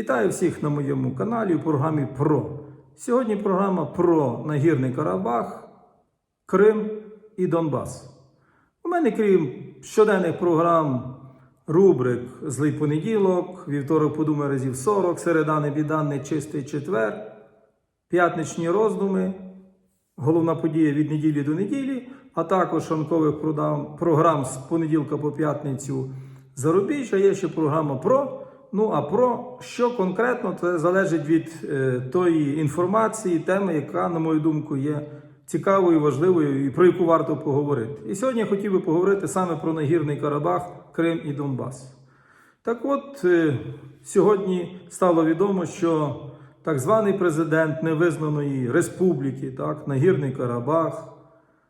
Вітаю всіх на моєму каналі у програмі Про. Сьогодні програма про Нагірний Карабах, Крим і Донбас. У мене, крім щоденних програм, рубрик Злий понеділок, вівторок подумай разів 40, середа не біда, чистий четвер, п'ятничні роздуми, головна подія від неділі до неділі, а також ранкових програм, з понеділка по п'ятницю зарубіжжя. Є ще програма про. Ну а про що конкретно, це залежить від е, тої інформації, теми, яка, на мою думку, є цікавою, важливою і про яку варто поговорити. І сьогодні я хотів би поговорити саме про Нагірний Карабах, Крим і Донбас. Так от, е, сьогодні стало відомо, що так званий президент невизнаної республіки, так, Нагірний Карабах,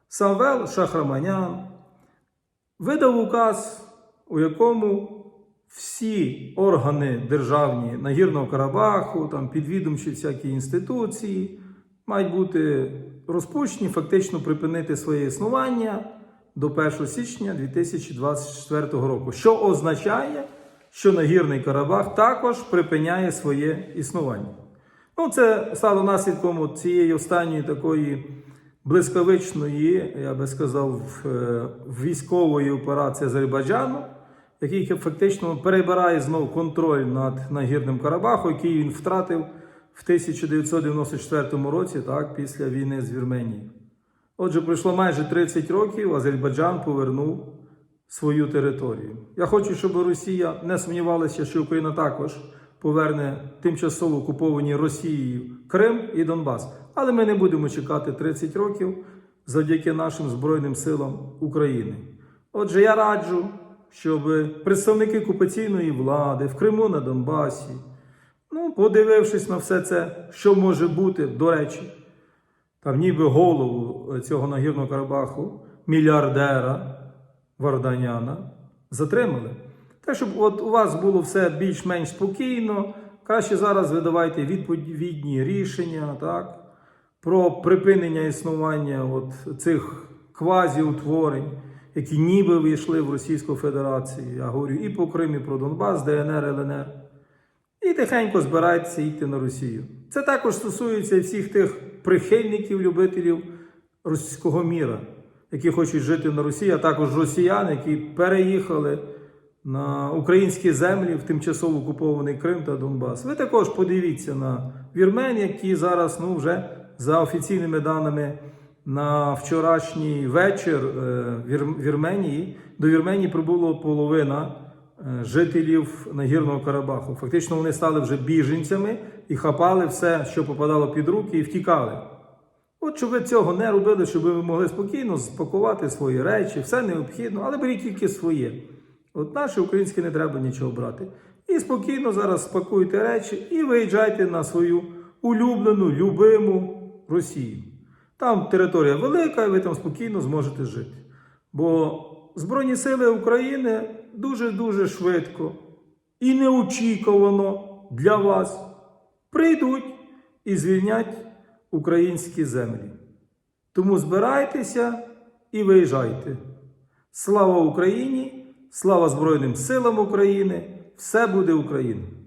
Самвел Шахраманян, видав указ, у якому всі органи державні Нагірного Карабаху, там підвідомчі всякі інституції мають бути розпущені, фактично припинити своє існування до 1 січня 2024 року, що означає, що Нагірний Карабах також припиняє своє існування. Ну, це стало наслідком цієї останньої такої блискавичної, я би сказав, е, військової операції Азербайджану, який фактично перебирає знову контроль над Нагірним Карабахом, який він втратив в 1994 році, так, після війни з Вірменією. Отже, пройшло майже 30 років, Азербайджан повернув свою територію. Я хочу, щоб Росія не сумнівалася, що Україна також поверне тимчасово окуповані Росією Крим і Донбас. Але ми не будемо чекати 30 років завдяки нашим Збройним силам України. Отже, я раджу, щоб представники окупаційної влади в Криму на Донбасі, ну, подивившись на все це, що може бути, до речі, там ніби голову цього нагірного Карабаху, мільярдера Варданяна, затримали. Так, щоб от у вас було все більш-менш спокійно, краще зараз ви давайте відповідні рішення, так, про припинення існування от цих квазіутворень, які ніби вийшли в Російську Федерацію. Я говорю і по Криму, і про Донбас, ДНР, ЛНР. І тихенько збирайтеся йти на Росію. Це також стосується всіх тих прихильників, любителів російського міра, які хочуть жити на Росії, а також росіян, які переїхали на українські землі в тимчасово окупований Крим та Донбас. Ви також подивіться на вірмен, які зараз ну, вже за офіційними даними на вчорашній вечір е, Вірменії до Вірменії прибуло половина е, жителів Нагірного Карабаху. Фактично вони стали вже біженцями і хапали все, що попадало під руки, і втікали. От щоб ви цього не робили, щоб ви могли спокійно спакувати свої речі, все необхідно, але беріть тільки своє. От наші українські не треба нічого брати. І спокійно зараз спакуйте речі і виїжджайте на свою улюблену, любиму Росію. Там територія велика, і ви там спокійно зможете жити. Бо Збройні сили України дуже-дуже швидко і неочікувано для вас прийдуть і звільнять українські землі. Тому збирайтеся і виїжджайте. Слава Україні! Слава Збройним силам України! Все буде Україна!